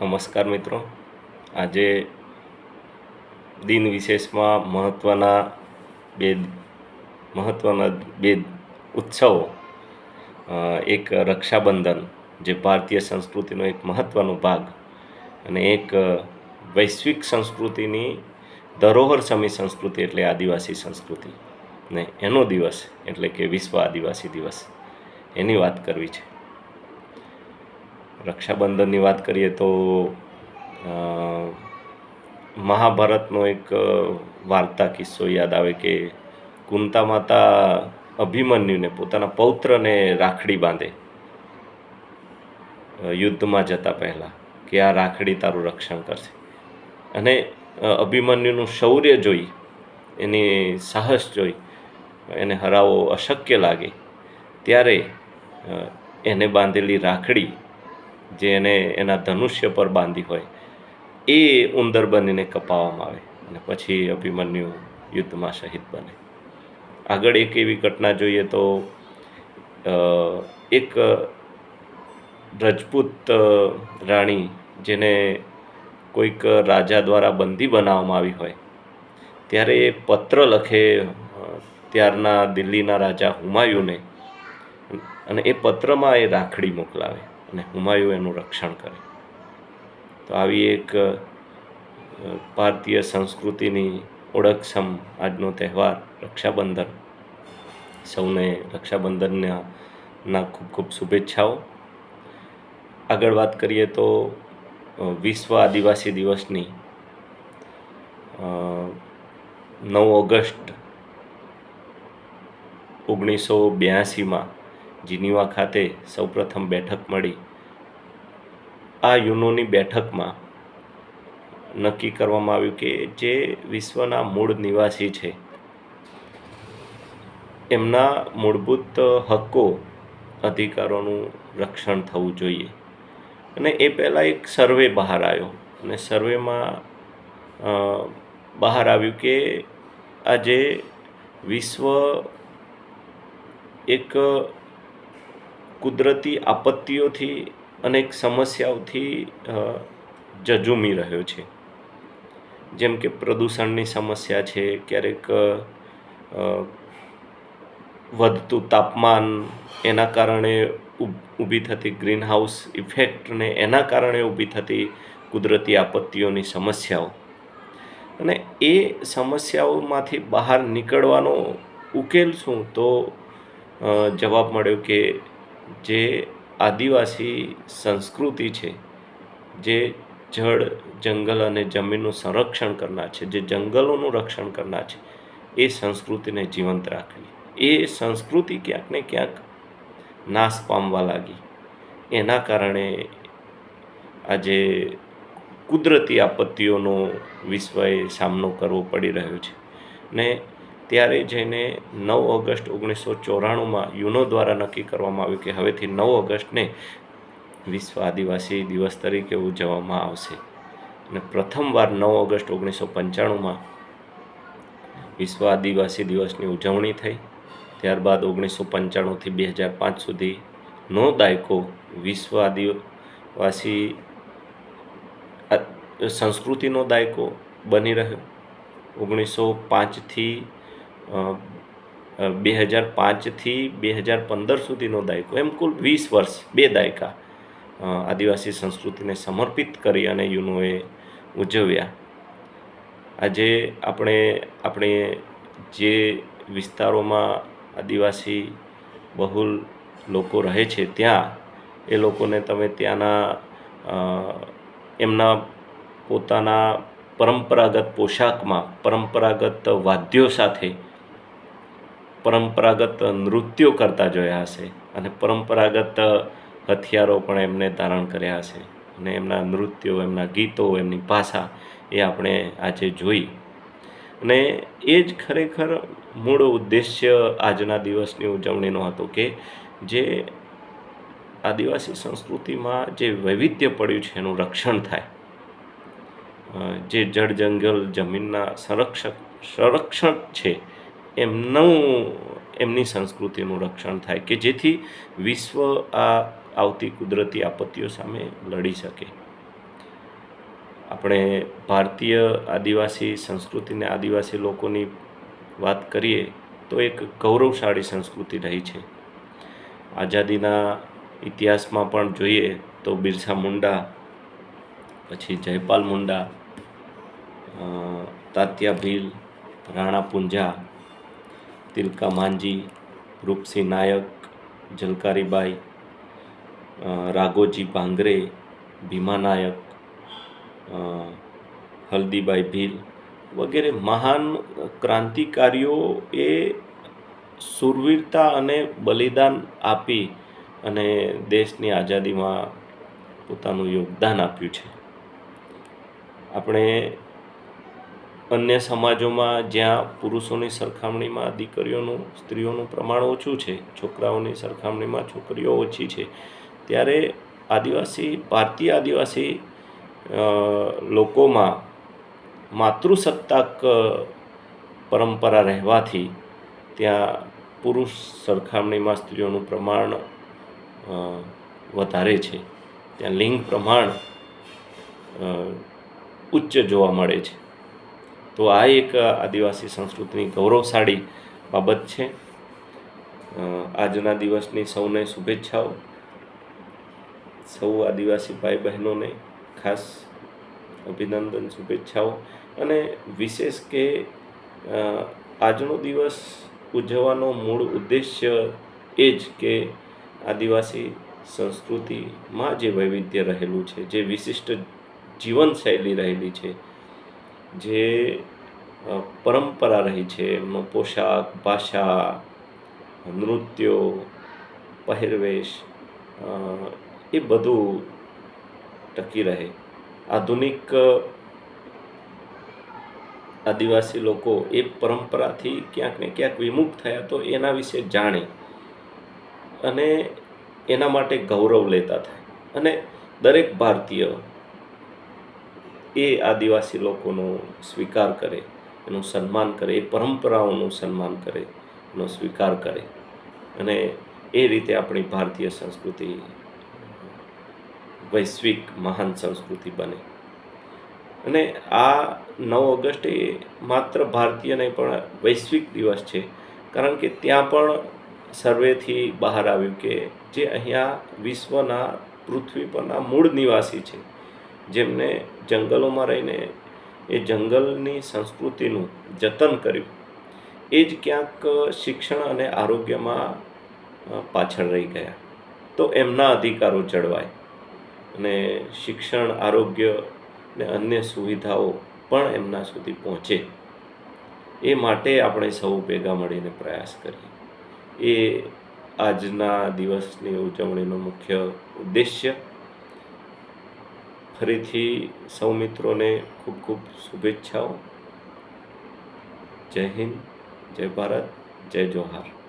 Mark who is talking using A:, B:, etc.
A: નમસ્કાર મિત્રો. આજે દિન વિશેષમાં મહત્ત્વના બે મહત્ત્વના બે ઉત્સવો. એક રક્ષાબંધન, જે ભારતીય સંસ્કૃતિનો એક મહત્ત્વનો ભાગ અને એક વૈશ્વિક સંસ્કૃતિની ધરોહર સમી સંસ્કૃતિ એટલે આદિવાસી સંસ્કૃતિ. ને એનો દિવસ એટલે કે વિશ્વ આદિવાસી દિવસ. એની વાત કરવી છે. રક્ષાબંધનની વાત કરીએ તો મહાભારતનો એક વાર્તા કિસ્સો યાદ આવે કે કુંતા માતા અભિમન્યુને, પોતાના પૌત્રને રાખડી બાંધે. યુદ્ધમાં જતા પહેલાં કે આ રાખડી તારું રક્ષણ કરશે. અને અભિમન્યુનું શૌર્ય જોઈ, એની સાહસ જોઈ, એને હરાવવો અશક્ય લાગે. ત્યારે એને બાંધેલી રાખડી જે એને એના ધનુષ્ય પર બાંધી હોય, એ ઉંદર બનીને કપાવવામાં આવે અને પછી અભિમન્યુ યુદ્ધમાં શહીદ બને. આગળ એક એવી ઘટના જોઈએ તો એક રજપૂત રાણી જેને કોઈક રાજા દ્વારા બંદી બનાવવામાં આવી હોય, ત્યારે એ પત્ર લખે ત્યારના દિલ્હીના રાજા હુમાયુને અને એ પત્રમાં એ રાખડી મોકલાવે. અને હુમાયુ એનું રક્ષણ કરે. તો આવી એક ભારતીય સંસ્કૃતિની ઓળખસમ આજનો તહેવાર રક્ષાબંધન. સૌને રક્ષાબંધનના ના ખૂબ ખૂબ શુભેચ્છાઓ. આગળ વાત કરીએ તો વિશ્વ આદિવાસી દિવસની. નવ ઓગસ્ટ ઓગણીસો બ્યાસીમાં જીનીવા ખાતે સૌપ્રથમ બેઠક મળી. આ યુનોની બેઠકમાં નક્કી કરવામાં આવ્યું કે જે વિશ્વના મૂળ નિવાસી છે, એમના મૂળભૂત હક્કો, અધિકારોનું રક્ષણ થવું જોઈએ. અને એ પહેલાં એક સર્વે બહાર આવ્યો. અને સર્વેમાં બહાર આવ્યું કે આજે વિશ્વ એક કુદરતી આપત્તિઓથી અનેક સમસ્યાઓથી જજુમી રહ્યો છે. જેમ કે પ્રદૂષણની સમસ્યા છે, ક્યારેક વધતું તાપમાન એના કારણે ઊભી થતી ગ્રીન હાઉસ ઇફેક્ટને એના કારણે ઊભી થતી કુદરતી આપત્તિઓની સમસ્યાઓ. અને એ સમસ્યાઓમાંથી બહાર નીકળવાનો ઉકેલ શું? તો જવાબ મળ્યો કે જે આદિવાસી સંસ્કૃતિ છે, જે જળ, જંગલ અને જમીનનું સંરક્ષણ કરનાર છે, જે જંગલોનું રક્ષણ કરનાર છે, એ સંસ્કૃતિને જીવંત રાખવી. એ સંસ્કૃતિ ક્યાંક ને ક્યાંક નાશ પામવા લાગી. એના કારણે આજે કુદરતી આપત્તિઓનો વિશ્વએ સામનો કરવો પડી રહ્યો છે. ને ત્યારે જઈને નવ ઓગસ્ટ ઓગણીસો ચોરાણુંમાં યુનો દ્વારા નક્કી કરવામાં આવ્યું કે હવેથી નવ ઓગસ્ટને વિશ્વ આદિવાસી દિવસ તરીકે ઉજવવામાં આવશે. અને પ્રથમવાર નવ ઓગસ્ટ ઓગણીસો પંચાણુંમાં વિશ્વ આદિવાસી દિવસની ઉજવણી થઈ. ત્યારબાદ ઓગણીસો પંચાણુંથી બે હજાર પાંચ સુધીનો દાયકો વિશ્વ આદિવાસી સંસ્કૃતિનો દાયકો બની રહ્યો. ઓગણીસો પાંચથી બે હજાર પાંચથી બે હજાર પંદર સુધીનો દાયકો. એમ કુલ વીસ વર્ષ, બે દાયકા આદિવાસી સંસ્કૃતિને સમર્પિત કરી અને યુનોએ ઉજવ્યા. આજે આપણે આપણે જે વિસ્તારોમાં આદિવાસી બહુલ લોકો રહે છે, ત્યાં એ લોકોને તમે ત્યાંના એમના પોતાના પરંપરાગત પોશાકમાં પરંપરાગત વાદ્યો સાથે પરંપરાગત નૃત્યો કરતા જોયા હશે અને પરંપરાગત હથિયારો પણ એમને ધારણ કર્યા હશે. અને એમના નૃત્યો, એમના ગીતો, એમની ભાષા એ આપણે આજે જોઈ. અને એ જ ખરેખર મૂળ ઉદ્દેશ્ય આજના દિવસની ઉજવણીનો હતો કે જે આદિવાસી સંસ્કૃતિમાં જે વૈવિધ્ય પડ્યું છે એનું રક્ષણ થાય. જે જળ જંગલ જમીનના સંરક્ષક સંરક્ષક છે એમનું એમની સંસ્કૃતિનું રક્ષણ થાય કે જેથી વિશ્વ આ આવતી કુદરતી આપત્તિઓ સામે લડી શકે. આપણે ભારતીય આદિવાસી સંસ્કૃતિને આદિવાસી લોકોની વાત કરીએ તો એક ગૌરવશાળી સંસ્કૃતિ રહી છે. આઝાદીના ઇતિહાસમાં પણ જોઈએ તો બિરસા મુંડા, પછી જયપાલ મુંડા તાત્યા ભીલ રાણા પુંજા તિલકા માંજી રૂપસિંહ નાયક, જલકારીબાઈ રાઘોજી ભાંગરે, ભીમા નાયક હલ્દીબાઈ ભીલ વગેરે મહાન ક્રાંતિકારીઓ એ શૂરવીરતા અને બલિદાન આપી અને દેશની આઝાદીમાં પોતાનું યોગદાન આપ્યું છે. આપણે અન્ય સમાજોમાં જ્યાં પુરુષોની સરખામણીમાં દીકરીઓનું, સ્ત્રીઓનું પ્રમાણ ઓછું છે, છોકરાઓની સરખામણીમાં છોકરીઓ ઓછી છે, ત્યારે આદિવાસી, ભારતીય આદિવાસી લોકોમાં માતૃસત્તાક પરંપરા રહેવાથી ત્યાં પુરુષ સરખામણીમાં સ્ત્રીઓનું પ્રમાણ વધારે છે. ત્યાં લિંગ પ્રમાણ ઉચ્ચ જોવા મળે છે. તો આ એક આદિવાસી સંસ્કૃતિની ગૌરવશાળી બાબત છે. આજના દિવસની સૌને શુભેચ્છાઓ. સૌ આદિવાસી ભાઈ બહેનોને ખાસ અભિનંદન, શુભેચ્છાઓ. અને વિશેષ કે આજનો દિવસ ઉજવવાનો મૂળ ઉદ્દેશ્ય એ જ કે આદિવાસી સંસ્કૃતિમાં જે વૈવિધ્ય રહેલું છે, જે વિશિષ્ટ જીવનશૈલી રહેલી છે જે પરંપરા રહી છે એમનો પોશાક, ભાષા, નૃત્યો, પહેરવેશ એ બધું ટકી રહે. આધુનિક આદિવાસી લોકો એ પરંપરાથી ક્યાંક ને ક્યાંક વિમુખ થયા તો એના વિશે જાણે અને એના માટે ગૌરવ લેતા થાય. અને દરેક ભારતીય એ આદિવાસી લોકોનો સ્વીકાર કરે, એનું સન્માન કરે, એ પરંપરાઓનું સન્માન કરે, એનો સ્વીકાર કરે. અને એ રીતે આપણી ભારતીય સંસ્કૃતિ વૈશ્વિક મહાન સંસ્કૃતિ બને. અને આ નવ ઓગસ્ટ એ માત્ર ભારતીય નહીં, પણ વૈશ્વિક દિવસ છે. કારણ કે ત્યાં પણ સર્વેથી બહાર આવ્યું કે જે અહીંયા વિશ્વના પૃથ્વી પરના મૂળ નિવાસી છે, જેમને જંગલોમાં રહીને એ જંગલની સંસ્કૃતિનું જતન કર્યું. એ જ ક્યાંક શિક્ષણ અને આરોગ્યમાં પાછળ રહી ગયા. તો એમના અધિકારો જળવાય અને શિક્ષણ, આરોગ્ય ને અન્ય સુવિધાઓ પણ એમના સુધી પહોંચે. એ માટે આપણે સૌ ભેગા મળીને પ્રયાસ કરીએ. એ આજના દિવસની ઉજવણીનો મુખ્ય ઉદ્દેશ્ય ફરીથી સૌ મિત્રોને ખૂબ ખૂબ શુભેચ્છાઓ. જય હિન્દ જય ભારત જય જોહાર.